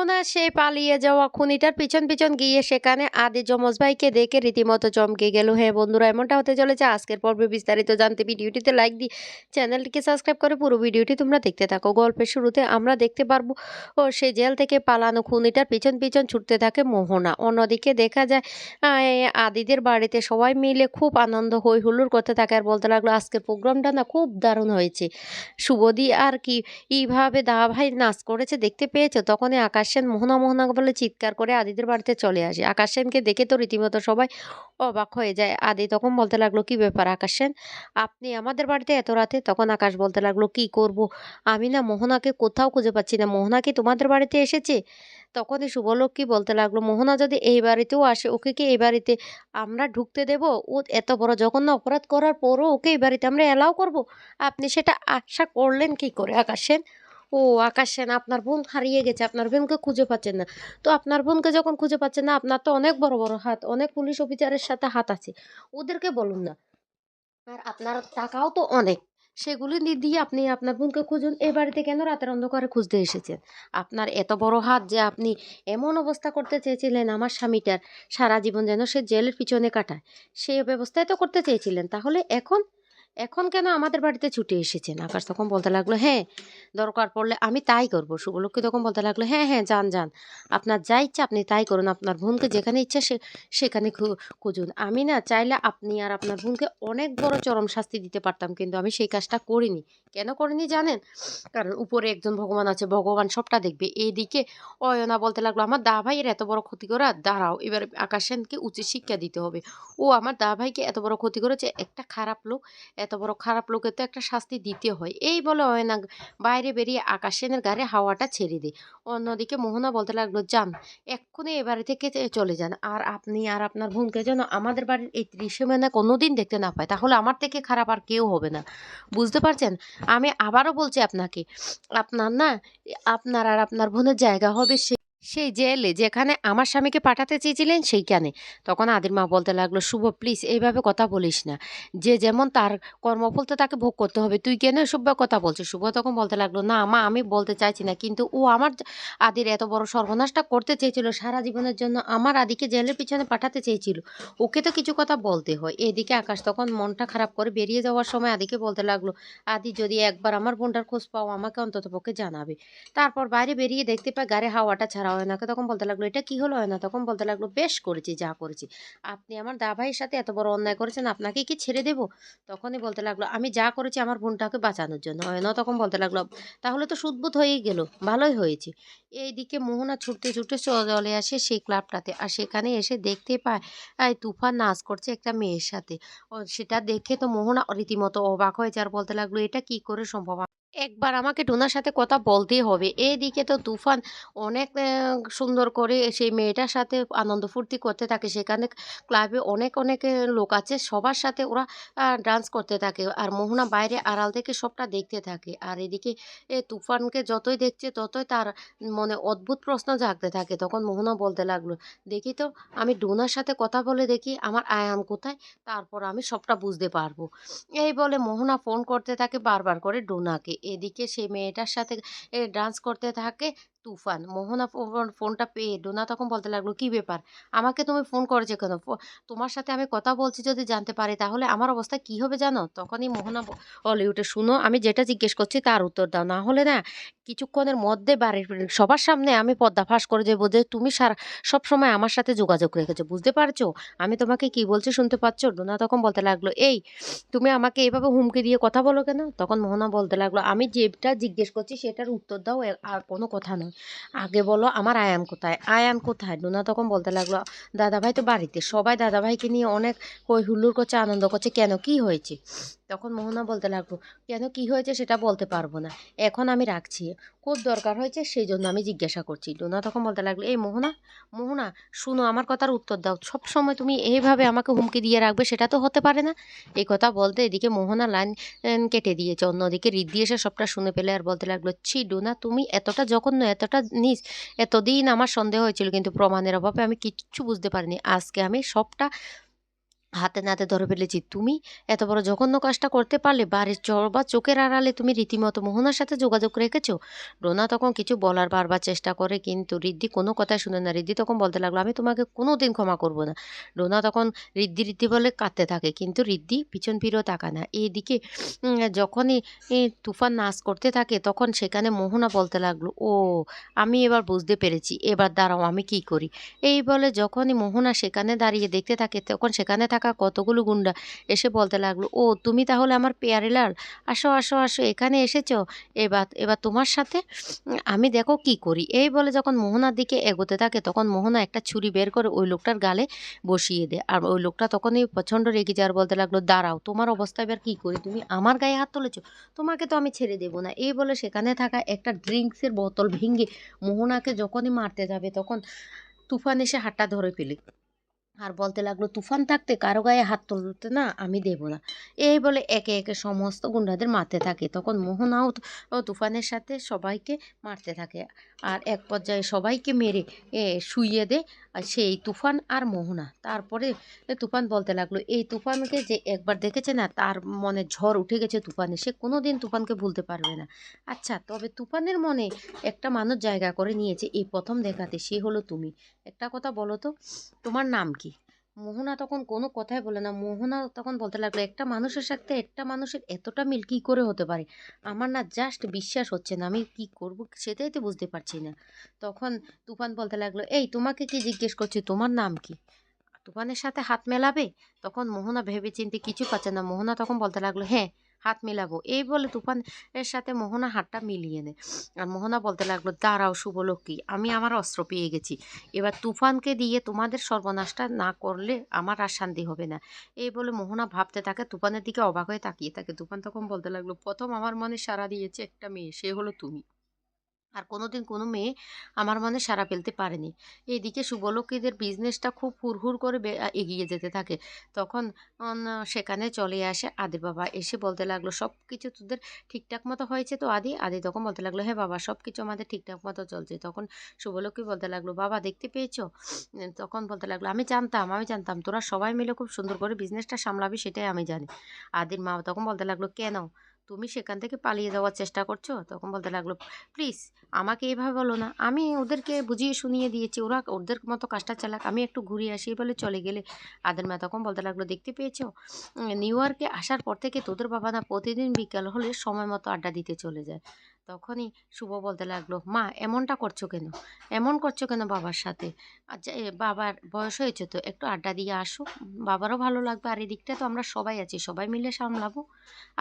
মোহনা সে পালিয়ে যাওয়া খুনিটার পিছন পিছন গিয়ে সেখানে আদি যমজ ভাইকে দেখে রীতিমতো চমকে গেল। হ্যাঁ বন্ধুরা, এমনটা হতে চলেছে। আজকের পর্বে বিস্তারিত জানতে ভিডিওটিতে লাইক দিয়ে চ্যানেলটিকে সাবস্ক্রাইব করে পুরো ভিডিওটি তোমরা দেখতে থাকো। গল্পের শুরুতে আমরা দেখতে পারব, ও সে জেল থেকে পালানো খুনিটার পিছন পিছন ছুটতে থাকে মোহনা। অন্যদিকে দেখা যায় আদিদের বাড়িতে সবাই মিলে খুব আনন্দ হই হুল্লোড় করতে থাকে। আর বলতে লাগল, আজকের প্রোগ্রামটা না খুব দারুণ হয়েছে। শুভদি আর কি এইভাবে দাদা ভাই নাচ করেছে, দেখতে পেয়েছ? তখনই আকাশ সেন মোহনা মোহনা বলে চিৎকার করে আদিদের বাড়িতে চলে আসে। আকাশ সেনকে দেখে তো রীতিমতো সবাই অবাক হয়ে যায়। আদি তখন বলতে লাগল, কি ব্যাপার আকাশ সেন? আপনি আমাদের বাড়িতে এত রাতে? তখন আকাশ বলতে লাগল, কি করব? আমি না মোহনাকে কোথাও খুঁজে পাচ্ছি না। মোহনা কি তোমাদের বাড়িতে এসেছে? তখনই শুভলক্ষ্মী বলতে লাগল, মোহনা যদি এই বাড়িতেও আসে, ওকে কি এই বাড়িতে আমরা ঢুকতে দেব? ও এত বড় জঘন্য অপরাধ করার পরও ওকে এই বাড়িতে আমরা অ্যালাউ করব? আপনি সেটা আশা করলেন কি করে আকাশ সেন? ও আকাশ সেন আপনার বোন হারিয়ে গেছে, আপনার বোনকে খুঁজে পাচ্ছেন না। তো আপনার বোনকে যখন খুঁজে পাচ্ছেন না, আপনার তো অনেক বড় বড় হাত, অনেক পুলিশ অফিসারের সাথে হাত আছে, ওদেরকে বলুন না। আর আপনার টাকাও তো অনেক, সেগুলি দিয়ে আপনি আপনার বোনকে খুঁজুন। এই বাড়িতে কেন রাতের অন্ধকারে খুঁজতে এসেছেন? আপনার এত বড় হাত যে আপনি এমন অবস্থা করতে চেয়েছিলেন আমার স্বামীটার, সারা জীবন যেন সে জেলের পিছনে কাটায়। সেই ব্যবস্থায় তো করতে চেয়েছিলেন। তাহলে এখন এখন কেন আমাদের বাড়িতে ছুটে এসেছেন আকাশ তখন বলতে লাগল হ্যাঁ দরকার পড়লে আমি তাই করব। শুভলক্ষ্মী তখন বলতে লাগল হ্যাঁ হ্যাঁ যান যান। আপনার যা ইচ্ছা আপনি তাই করুন। আপনার বোনকে যেখানে ইচ্ছা সে সেখানে খুঁজুন। আমি না চাইলে আপনি আর আপনার বোনকে অনেক বড় চরম শাস্তি দিতে পারতাম কিন্তু আমি সেই কাজটা করিনি। কেন করিনি জানেন? কারণ উপরে একজন ভগবান আছে ভগবান সবটা দেখবে। এইদিকে অয়না বলতে লাগল আমার দা ভাইয়ের এত বড় ক্ষতি করা দাঁড়াও এবার আকাশ সেনকে উচিত শিক্ষা দিতে হবে। ও আমার দা ভাইকে এত বড় ক্ষতি করেছে একটা খারাপ লোক এত বড় খারাপ লোকের তো একটা শাস্তি দিতে হয়। এই বলে অয়না বাইরে বেরিয়ে আকাশ সেনের গাড়ি হাওয়াটা ছেড়ে দেয়। অন্যদিকে মোহনা বলতে লাগল, যান, এক্ষুনি এ বাড়ি থেকে চলে যান। আর আপনি আর আপনার বোনকে যেন আমাদের বাড়ির এই ত্রিসীমানা কোনোদিন দেখতে না পায়। তাহলে আমার থেকে খারাপ আর কেউ হবে না। বুঝতে পারছেন? আমি আবারও বলছি আপনাকে, আপনার না, আপনার আর আপনার বোনের জায়গা হবে সে সেই জেলে যেখানে আমার স্বামীকে পাঠাতে চেয়েছিলেন সেইখানে। তখন আদির মা বলতে লাগল, শুভ প্লিজ এইভাবে কথা বলিস না। যে যেমন তার কর্মফল তো তাকে ভোগ করতে হবে। তুই কেন এসব কথা বলছিস? শুভ তখন বলতে লাগল, না মা, আমি বলতে চাইছি না। কিন্তু ও আমার আদির এত বড় সর্বনাশটা করতে চেয়েছিল। সারা জীবনের জন্য আমার আদিকে জেলের পিছনে পাঠাতে চেয়েছিল। ওকে তো কিছু কথা বলতে হয়। এদিকে আকাশ তখন মনটা খারাপ করে বেরিয়ে যাওয়ার সময় আদিকে বলতে লাগল, আদি, যদি একবার আমার বোনটার খোঁজ পাও, আমাকে অন্তত পক্ষে জানাবে। তারপর বাইরে বেরিয়ে দেখতে পাই গাড়ি হাওয়াটা ছাড়া না, তখন বলতে লাগল, এটা কি হলো? হয় না, তখন বলতে লাগল, বেশ করেছি, যা করেছি। আপনি আমার দা ভাইয়ের সাথে এত বড় অন্যায় করেছেন আপনাকে কি ছেড়ে দেবো? তখনই বলতে লাগল, আমি যা করেছি আমার বোনটাকে বাঁচানোর জন্য। হয় না, তখন বলতে লাগল, তাহলে তো সুদবুত হয়েই গেল, ভালোই হয়েছে। এইদিকে মোহনা ছুটতে ছুটতে চলে আসে সেই ক্লাবটাতে আর সেখানে এসে দেখতে পায় তুফান নাচ করছে একটা মেয়ের সাথে। সেটা দেখে তো মোহনা রীতিমতো অবাক হয়েছে আর বলতে লাগল, এটা কি করে সম্ভব? একবার আমাকে ডোনার সাথে কথা বলতেই হবে। এইদিকে তো তুফান অনেক সুন্দর করে সেই মেয়েটার সাথে আনন্দ ফুর্তি করতে থাকে। সেখানে ক্লাবে অনেক অনেক লোক আছে, সবার সাথে ওরা ডান্স করতে থাকে আর মোহনা বাইরে আড়াল থেকে সবটা দেখতে থাকে। আর এদিকে, এ, তুফানকে যতই দেখছে ততই তার মনে অদ্ভুত প্রশ্ন জাগতে থাকে। তখন মোহনা বলতে লাগল, দেখি তো, আমি ডোনার সাথে কথা বলে দেখি আমার আয়ান কোথায়, তারপর আমি সবটা বুঝতে পারব। এই বলে মোহনা ফোন করতে থাকে বারবার করে ডোনাকে এদিকে সেই মেয়েটার সাথে ডান্স করতে থাকে। তুফান। মোহনা ফোন- ফোনটা পেয়ে ডোনা তখন বলতে লাগল, কি ব্যাপার? আমাকে তুমি ফোন করেছ কেন? তোমার সাথে আমি কথা বলছি যদি জানতে পারি, তাহলে আমার অবস্থা কি হবে জানো? তখনই মোহনা বলে শুনো, আমি যেটা জিজ্ঞেস করছি তার উত্তর দাও। না হলে না, কিছুক্ষণের মধ্যে বাড়ির সবার সামনে আমি পর্দা ফাঁস করে দেবো যে, তুমি সারা, সব সময় আমার সাথে যোগাযোগ রেখেছো, বুঝতে পারছ? আমি তোমাকে কি বলছি শুনতে পাচ্ছ? ডোনা তখন বলতে লাগল, এই, তুমি আমাকে এভাবে হুমকি দিয়ে কথা বলো কেন? তখন মোহনা বলতে লাগল, আমি যেটা জিজ্ঞেস করছি সেটার উত্তর দাও আর কোনো কথা নয়। আগে বলো আমার আয়ান কোথায়? আয়ান কোথায়? ডোনা তখন বলতে লাগল, দাদাভাই তো বাড়িতে। সবাই দাদাভাইকে নিয়ে অনেক হই হুল্লোড় করছে, আনন্দ করছে, কেন কি হয়েছে? তখন মোহনা বলতে লাগল, কেন কি হয়েছে সেটা বলতে পারব না। এখন আমি রাখছি। খুব দরকার হয়েছে সেই জন্য আমি জিজ্ঞাসা করছি। ডোনা তখন বলতে লাগল, এই মোহনা মোহনা, শুনো, আমার কথার উত্তর দাও। সব সময় তুমি এইভাবে আমাকে হুমকি দিয়ে রাখবে সেটা তো হতে পারে না। এই কথা বলতে এদিকে মোহনা লাইন কেটে দিয়েছে। অন্যদিকে রিদ্ধি এসে সবটা শুনে পেলে আর বলতে লাগল, ছি, ডোনা, তুমি এতটা জঘন্য, এতটা নিস, এতদিন আমার সন্দেহ হয়েছিল, কিন্তু প্রমাণের অভাবে আমি কিচ্ছু বুঝতে পারিনি। আজকে আমি সবটা হাতে নাতে ধরে ফেলেছি তুমি এত বড় জঘন্য কাজটা করতে পারলে বাড়ির চর বা চোখের আড়ালে তুমি রীতিমতো মোহনার সাথে যোগাযোগ রেখেছো? রোনা তখন কিছু বলার বারবার চেষ্টা করে, কিন্তু রিদ্ধি কোনো কথাই শুনে না। রিদ্ধি তখন বলতে লাগল, আমি তোমাকে কোনো দিন ক্ষমা করব না। রোনা তখন রিদ্ধি রিদ্ধি বলে কাঁদতে থাকে, কিন্তু রিদ্ধি পিছন ফিরেও তাকায় না। এদিকে যখনই তুফান নাচ করতে থাকে, তখন সেখানে মোহনা বলতে লাগল, ও, আমি এবার বুঝতে পেরেছি। এবার দাঁড়াও, আমি কি করি? এই বলে যখনই মোহনা সেখানে দাঁড়িয়ে দেখতে থাকে, তখন সেখানে থাকা কতগুলো গুন্ডা এসে বলতে লাগল, ও, তুমি তাহলে আমার পেয়ারে লাল? আসো আসো আসো, এখানে এসেছ? এবার এবার তোমার সাথে আমি দেখো কি করি। এই বলে যখন মোহনার দিকে এগোতে থাকে, তখন মোহনা একটা ছুরি বের করে ওই লোকটার গালে বসিয়ে দেয়। আর ওই লোকটা তখনই প্রচণ্ড রেগে যাওয়ার বলতে লাগল, দাঁড়াও, তোমার অবস্থা এবার কী করি? তুমি আমার গায়ে হাত তুলেছো? তোমাকে তো আমি ছেড়ে দেবো না। এই বলে সেখানে থাকা একটা ড্রিঙ্কসের বোতল ভেঙে মোহনাকে যখনই মারতে যাবে, তখন তুফান এসে হাতটা ধরে ফেলে। আর বলতে লাগল, তুফান থাকতে কারও গায়ে হাত তুলতে না আমি দেব না। এই বলে একে একে সমস্ত গুন্ডাদের মারতে থাকে। তখন মোহনাও তুফানের সাথে সবাইকে মারতে থাকে। আর এক পর্যায়ে সবাইকে মেরে শুইয়ে দেয়। সেই তুফান আর মোহনা। তারপরে তুফান বলতে লাগল, এই তুফানকে যে একবার দেখেছে না, তার মনে ঝড় উঠে গেছে তুফানে, সে কোনো দিন তুফানকে ভুলতে পারবে না। আচ্ছা তবে তুফানের মনে একটা মানুষ জায়গা করে নিয়েছে, এই প্রথম দেখাতে, সে হলো তুমি। একটা কথা বলো তো, তোমার নাম কি? মোহনা তখন কোনো কথাই বলে না। মোহনা তখন বলতে লাগল, একটা মানুষের সাথে একটা মানুষের এতটা মিল কী করে হতে পারে? আমার না জাস্ট বিশ্বাস হচ্ছে না। আমি কি করব সেটাই তো বুঝতে পারছি না। তখন তুফান বলতে লাগল, এই, তোমাকে কি জিজ্ঞেস করছি? তোমার নাম কি? তুফানের সাথে হাত মেলাবে? তখন মোহনা ভেবে চিন্তে কিছু পাচ্ছে না। মোহনা তখন বলতে লাগল হ্যাঁ হাত মিলাবো। এই বলে তুফান এর সাথে মোহনা হাতটা মিলিয়ে নেয়। আর মোহনা বলতে লাগল, দাঁড়াও শুভলক্ষ্মী, আমি আমার অস্ত্র পেয়ে গেছি। এবার তুফানকে দিয়ে তোমাদের সর্বনাশটা না করলে আমার আর শান্তি হবে না। এই বলে মোহনা ভাবতে থাকে, তুফানের দিকে অবাক হয়ে তাকিয়ে থাকে। তুফান তখন বলতে লাগল, প্রথম আমার মনে সারা দিয়েছে একটা মেয়ে, সে হলো তুমি। আর কোনোদিন কোনো মেয়ে আমার মনে সাড়া ফেলতে পারেনি। এইদিকে শুভলক্ষীদের বিজনেসটা খুব হুড়হুড় করে এগিয়ে যেতে থাকে। তখন সেখানে চলে আসে আদি বাবা। এসে বলতে লাগল, সব কিছু তোদের ঠিকঠাক মতো হয়েছে তো আদি? আদি তখন বলতে লাগল হ্যাঁ বাবা, সব কিছু আমাদের ঠিকঠাক মতো চলছে। তখন শুভলক্ষী বলতে লাগল, বাবা, দেখতে পেয়েছ? তখন বলতে লাগল, আমি জানতাম আমি জানতাম, তোরা সবাই মিলে খুব সুন্দর করে বিজনেসটা সামলাবি, সেটাই আমি জানি। আদির মা তখন বলতে লাগল, কেন? তুমি সেখান থেকে পালিয়ে যাওয়ার চেষ্টা করছ? তখন বলতে লাগল, প্লিজ, আমাকে এভাবে বলো না। আমি ওদেরকে বুঝিয়ে শুনিয়ে দিয়েছি। ওরা ওদের মতো কাজটা চালাক। আমি একটু ঘুরে আসি বলে চলে গেলে। আদের মা তখন বলতে লাগল, দেখতে পেয়েছ? নিউ ইয়র্কে আসার পর থেকে তোদের বাবা না প্রতিদিন বিকাল হলে সময় মতো আড্ডা দিতে চলে যায়। তখনই শুভ বলতে লাগল, মা, এমনটা করছ কেন? এমন করছ কেন বাবার সাথে? আচ্ছা বাবার বয়স হয়েছে তো, একটু আড্ডা দিয়ে আসো। বাবারও ভালো লাগবে, আর এদিকটা তো আমরা সবাই আছি, সবাই মিলে সামলাবো।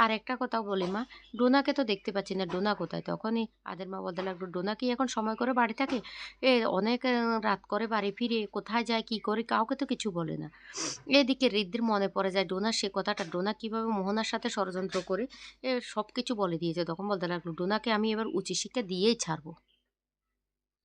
আর একটা কথাও বলি, মা, ডোনাকে তো দেখতে পাচ্ছি না, ডোনা কোথায়? তখনই আদের মা বলতে লাগল, ডোনা কি এখন সময় করে বাড়ি থাকে? এ, অনেক রাত করে বাড়ি ফিরে, কোথায় যায়, কি করে, কাউকে তো কিছু বলে না। এদিকে রিদ্ধির মনে পড়ে যায়, ডোনা, সে কথাটা, ডোনা কীভাবে মোহনার সাথে ষড়যন্ত্র করে, এ সব কিছু বলে দিয়েছে। তখন বলতে লাগল, ডোনাকে আমি এবার উচ্চশিক্ষা দিয়েই ছাড়বো।